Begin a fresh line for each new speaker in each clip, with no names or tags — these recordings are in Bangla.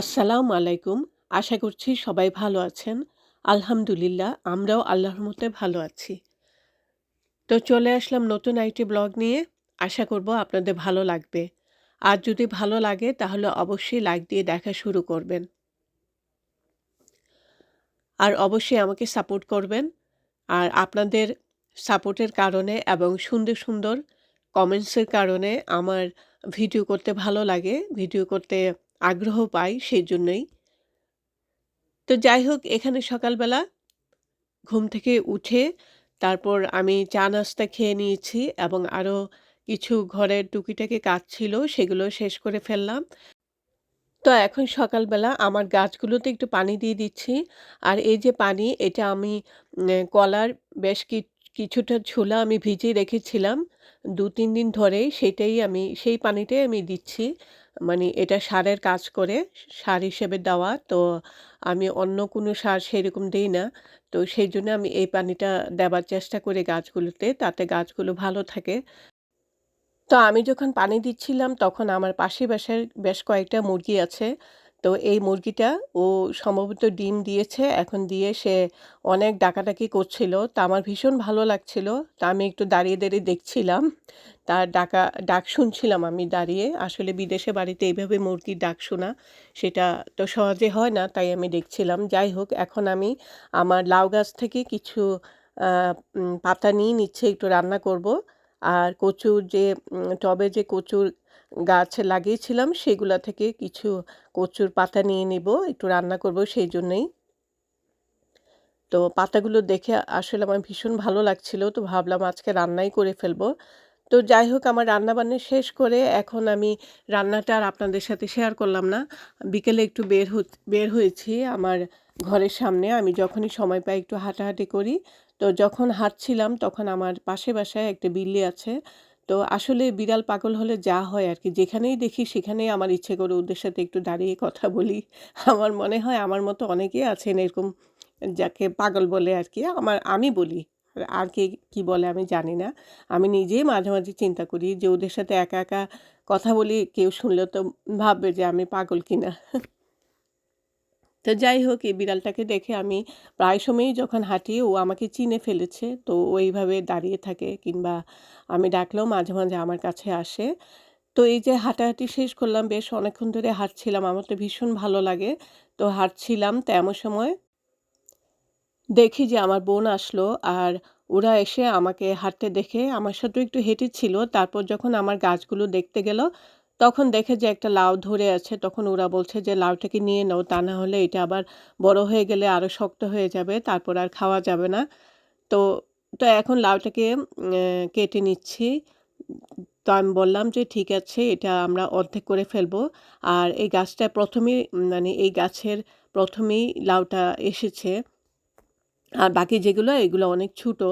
আসসালামু আলাইকুম। আশা করছি সবাই ভালো আছেন। আলহামদুলিল্লাহ আমরাও আল্লাহর মতে ভালো আছি। তো চলে আসলাম নতুন আইটি ব্লগ নিয়ে। আশা করব আপনাদের ভালো লাগবে। আর যদি ভালো লাগে তাহলে অবশ্যই লাইক দিয়ে দেখা শুরু করবেন। আর অবশ্যই আমাকে সাপোর্ট করবেন। আর আপনাদের সাপোর্টের কারণে এবং সুন্দর, সুন্দর কমেন্টসের কারণে আমার ভিডিও করতে ভালো লাগে। ভিডিও করতে আগ্রহ পাই সেই জন্যই তো যাই হোক, এখানে সকালবেলা ঘুম থেকে উঠে তারপর আমি চা নাস্তা খেয়ে নিয়েছি এবং আরও কিছু ঘরের টুকিটাকি কাজ ছিল সেগুলো শেষ করে ফেললাম। তো এখন সকালবেলা আমার গাছগুলোতে একটু পানি দিয়ে দিচ্ছি। আর এই যে পানি, এটা আমি কলার বেশ কিছুটা ছোলা আমি ভিজিয়ে রেখেছিলাম ২-৩ দিন ধরে সেটাই আমি, সেই পানিটাই আমি দিচ্ছি। মানে এটা সারের কাজ করে, সার হিসেবে দেওয়া। তো আমি অন্য কোনো সার সেরকম দেই না। তো সেই জন্য আমি এই পানিটা দেবার চেষ্টা করি গাছগুলোতে, তাতে গাছগুলো ভালো থাকে। তো আমি যখন পানি দিচ্ছিলাম তখন আমার পাশে বাসায় বেশ কয়েকটা মুরগি আছে। তো এই মুরগিটা ও সম্ভবত ডিম দিয়েছে। এখন দিয়ে সে অনেক ডাকাডাকি করছিল। তা আমার ভীষণ ভালো লাগছিল। তা আমি একটু দাঁড়িয়ে, দাঁড়িয়ে দেখছিলাম। তার ডাকা, ডাক শুনছিলাম আমি দাঁড়িয়ে। আসলে বিদেশে বাড়িতে এইভাবে মুরগির ডাক শোনা, সেটা তো সহজে হয় না। তাই আমি দেখছিলাম। যাই হোক, এখন আমি আমার লাউ গাছ থেকে কিছু পাতা নিয়ে নিচ্ছে, একটু রান্না করব। আর কচুর যে টবে যে কচুর গাছ লাগিয়েছিলাম, সেগুলা থেকে কিছু কচুর পাতা নিয়ে নিব। একটু রান্না করব সেইজন্যেই। তো পাতাগুলো দেখে আসলে আমার ভীষণ ভালো লাগছিল। তো ভাবলাম আজকে রান্নাই করে ফেলব। তো যাই হোক আমার রান্নাবান্না শেষ করে এখন আমি রান্নাটা আর আপনাদের সাথে শেয়ার করলাম না। বিকেলে একটু বের বের হয়েছি আমার ঘরের সামনে। আমি যখনই সময় পাই একটু হাঁটাহাঁটি করি। তো যখন হাঁটছিলাম তখন আমার পাশে বাসায় একটা বিল্লি আছে। তো আসলে বিড়াল পাগল হলে যা হয় আর কি, যেখানেই দেখি সেখানেই আমার ইচ্ছে করে ওদের সাথে একটু দাঁড়িয়ে কথা বলি। আমার মনে হয় আমার মতো অনেকেই আছেন এরকম যাকে পাগল বলে আর কি, আমার আমি বলি। আর কে কি বলে আমি জানি না। আমি নিজেই মাঝে, মাঝে চিন্তা করি যে ওদের সাথে একা, একা কথা বলি কেউ শুনলে তো ভাববে যে আমি পাগল কিনা। তো যাই হোক এই বিড়ালটাকে দেখে আমি প্রায় সময়ই যখন হাঁটি ও আমাকে চিনে ফেলেছে। তো ওইভাবে দাঁড়িয়ে থাকে কিংবা আমি ডাকলেও মাঝে, মাঝে আমার কাছে আসে। তো এই যে হাঁটাহাঁটি শেষ করলাম বেশ অনেকক্ষণ ধরে হাঁটছিলাম। আমার তো ভীষণ ভালো লাগে। তো হাঁটছিলাম তো এমন সময় দেখি যে আমার বোন আসলো আর ওরা এসে আমাকে হাঁটতে দেখে আমার সাথেও একটু হেঁটেছিল। তারপর যখন আমার গাছগুলো দেখতে গেল, তখন দেখে যে একটা লাউ ধরে আছে। তখন ওরা বলছে যে, "লাউটাকে নিয়ে নাও। তা না হলে এটা আবার বড় হয়ে গেলে আরও শক্ত হয়ে যাবে। তারপর আর খাওয়া যাবে না।" তো তো এখন লাউটাকে কেটে নিচ্ছি। তো আমি বললাম যে, "ঠিক আছে এটা আমরা অর্ধেক করে ফেলব।" আর এই গাছটা প্রথমেই মানে এই গাছের প্রথমেই লাউটা এসেছে। আর বাকি যেগুলো এগুলো অনেক ছোটো।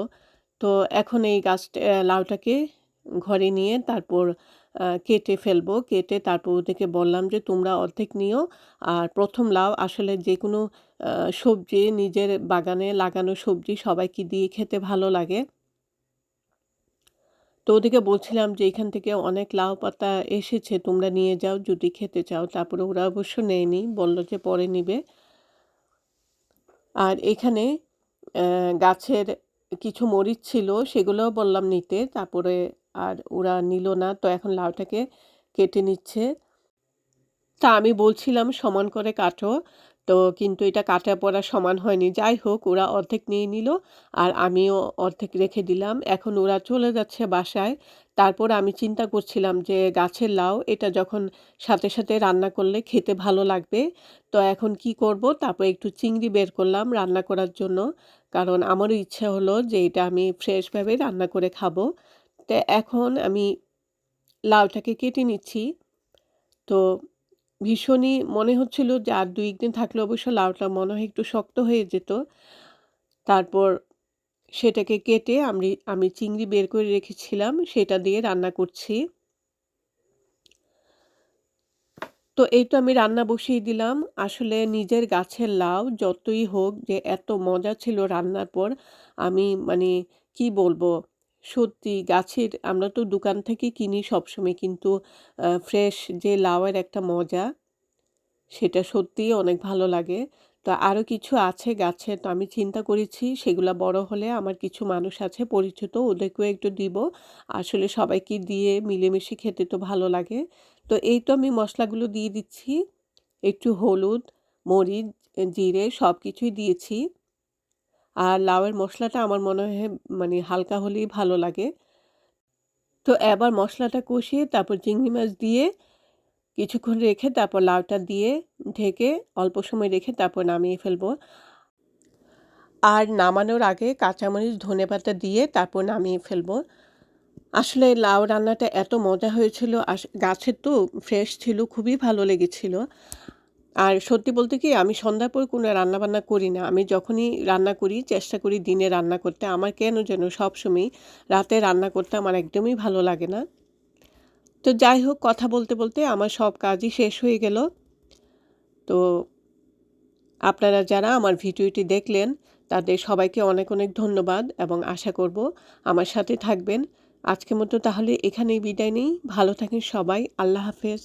তো এখন এই গাছটা লাউটাকে ঘরে নিয়ে তারপর কেটে ফেলব। কেটে তারপর ওদেরকে বললাম যে, "তোমরা অর্ধেক নিও।" আর প্রথম লাউ আসলে যে কোনো সবজি নিজের বাগানে লাগানো সবজি সবাইকে দিয়ে খেতে ভালো লাগে। তো ওদেরকে বলছিলাম যে, "এখান থেকে অনেক লাউ পাতা এসেছে। তোমরা নিয়ে যাও যদি খেতে চাও।" তারপরে ওরা অবশ্য নেয়নি। বলল যে, "পরে নিবে।" আর এখানে গাছের কিছু মরিচ ছিল, সেগুলোও বললাম নিতে। তারপরে আর ওরা নিল না। তো এখন লাউটাকে কেটে নিচ্ছে। তা আমি বলছিলাম সমান করে কাটো। তো কিন্তু এটা কাটা পড়া সমান হয়নি। যাই হোক ওরা অর্ধেক নিয়ে নিল আর আমিও অর্ধেক রেখে দিলাম। এখন ওরা চলে যাচ্ছে বাসায়। তারপর আমি চিন্তা করছিলাম যে গাছের লাউ এটা যখন সাথে, সাথে রান্না করলে খেতে ভালো লাগবে। তো এখন কি করব? তারপর একটু চিংড়ি বের করলাম রান্না করার জন্য। কারণ আমারও ইচ্ছা হলো যে এটা আমি ফ্রেশভাবে রান্না করে খাব। তো এখন আমি লাউটাকে কেটে নিচ্ছি। তো ভীষণই মনে হচ্ছিল যে আর ২-১ থাকলে অবশ্য লাউটা মনে হয় একটু শক্ত হয়ে যেত। তারপর সেটাকে কেটে আমি আমি চিংড়ি বের করে রেখেছিলাম, সেটা দিয়ে রান্না করছি। তো এই তো আমি রান্না বসিয়ে দিলাম। আসলে নিজের গাছের লাউ যতই হোক যে এত মজা ছিল রান্নার পর, আমি মানে কি বলব? সত্যি গাছের আমরা তো দোকান থেকে কিনি সবসময় কিন্তু ফ্রেশ যে লাউয়ের একটা মজা সেটা সত্যিই অনেক ভালো লাগে। তো আরও কিছু আছে গাছে তো আমি চিন্তা করেছি সেগুলো বড় হলে আমার কিছু মানুষ আছে পরিচিত ওদেরকেও একটু দিব। আসলে সবাইকে দিয়ে মিলেমিশে খেতে তো ভালো লাগে। তো এই তো আমি মশলাগুলো দিয়ে দিচ্ছি। একটু হলুদ, মরিচ, জিরে সব কিছুই দিয়েছি। আর লাউয়ের মশলাটা আমার মনে হয় মানে হালকা হলেই ভালো লাগে। তো এবার মশলাটা কষিয়ে তারপর চিংড়ি মাছ দিয়ে কিছুক্ষণ রেখে তারপর লাউটা দিয়ে ঢেকে অল্প সময় রেখে তারপর নামিয়ে ফেলব। আর নামানোর আগে কাঁচামরিচ, ধনেপাতা দিয়ে তারপর নামিয়ে ফেলব। আসলে লাউ রান্নাটা এত মজা হয়েছিল আস গাছের তো ফ্রেশ ছিল খুবই ভালো লেগেছিল। আর সত্যি বলতে কি আমি সন্ধ্যার পর কোনো রান্নাবান্না করি না। আমি যখনই রান্না করি চেষ্টা করি দিনে রান্না করতে। আমার কেন যেন সবসময়ই রাতে রান্না করতে আমার একদমই ভালো লাগে না। তো যাই হোক কথা বলতে, বলতে আমার সব কাজই শেষ হয়ে গেল। তো আপনারা যারা আমার ভিডিওটি দেখলেন তাদের সবাইকে অনেক, অনেক ধন্যবাদ এবং আশা করব আমার সাথে থাকবেন। আজকের মতো তাহলে এখানেই বিদায় নেই ভালো থাকেন সবাই। আল্লাহ হাফেজ।